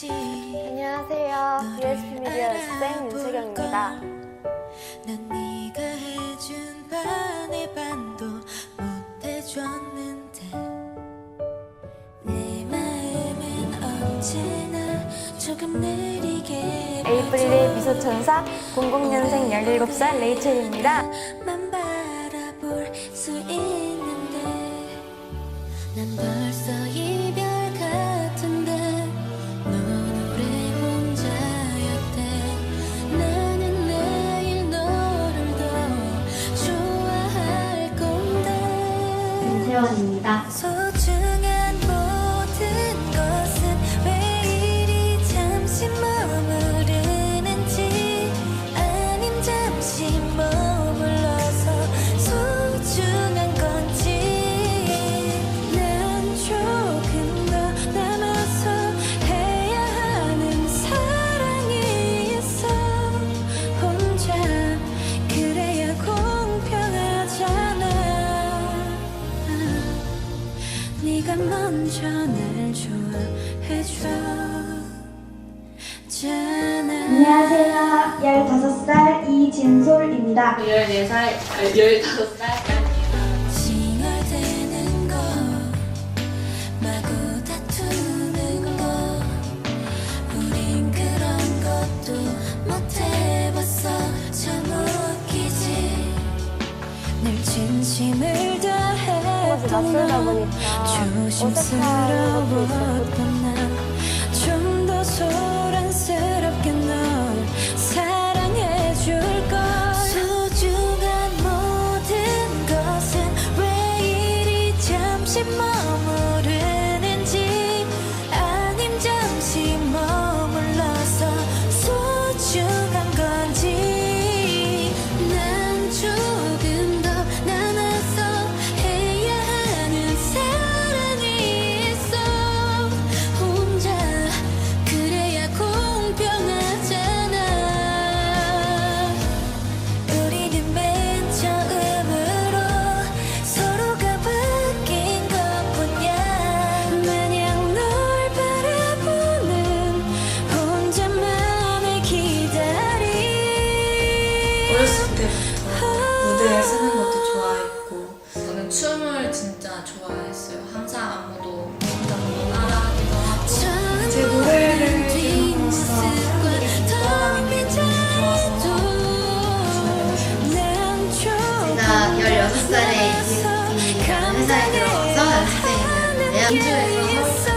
미디어 내 마음은 언제나 조금 느리게 에이프릴의 미소천사 00년생 17살 레이첼입니다. 난 벌써 김세원입니다. 먼저 날 좋아해줘 안녕하세요. 15살 이진솔입니다. 14살, 아니 15살 징얼대는 거 마구 다투는 거 우린 그런 것도 못 해봤어 참 웃기지 늘 진심을 그 것이 낯설다 보니까 너 어색한 것도 조심 때부터 무대에 서는 것도 좋아했고 저는 춤을 진짜 좋아했어요. 항상 안무도 혼자 너무 따라하기도 하고 제 노래를 들으면서 사람들이 기뻐하는 게 너무 좋아서 나 16살에 DSP라는 회사에 들어가서 연습생이 되었는데요. 인조에서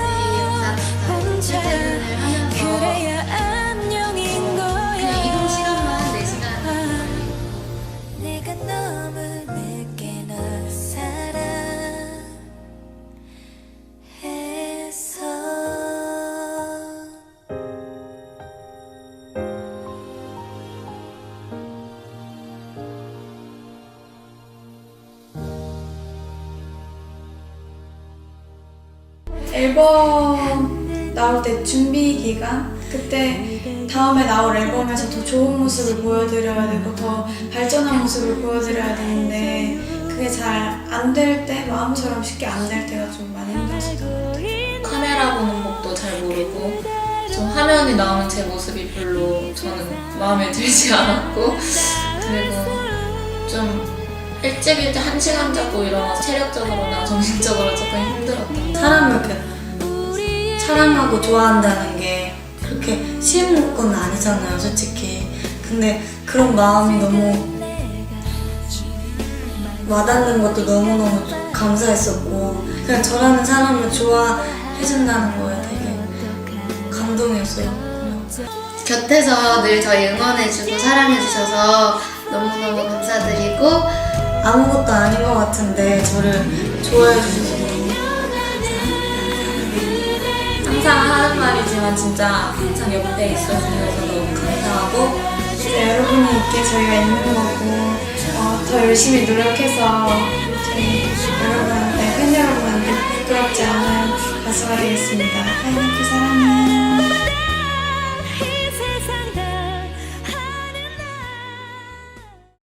앨범 나올 때 준비 기간 그때 다음에 나올 앨범에서 더 좋은 모습을 보여드려야 되고 더 발전한 모습을 보여드려야 되는데 그게 잘 안 될 때 마음처럼 쉽게 안 될 때가 좀 많이 힘들었어요. 카메라 보는 법도 잘 모르고 좀 화면에 나오는 제 모습이 별로 저는 마음에 들지 않았고 그리고 좀 일찍 일찍 한 시간 자고 일어나서 체력적으로나 정신적으로 조금 힘들었던 사람을 이렇게 사랑하고 좋아한다는 게 그렇게 쉬운 건 아니잖아요, 솔직히. 근데 그런 마음이 너무 와닿는 것도 너무너무 좀 감사했었고, 그냥 저라는 사람을 좋아해준다는 거에 되게 감동이었어요. 곁에서 늘 저희 응원해주고 사랑해주셔서 너무너무 감사드리고 아무것도 아닌 것 같은데 저를 좋아해 주셔서 너무 항상 하는 말이지만 진짜 항상 옆에 있어 주셔서 너무 감사하고 네, 여러분이 있게 저희가 있는 거고 어, 더 열심히 노력해서 저희 여러분한테 팬 여러분한테 부끄럽지 않은 가수가 되겠습니다. 파이널키 사랑해.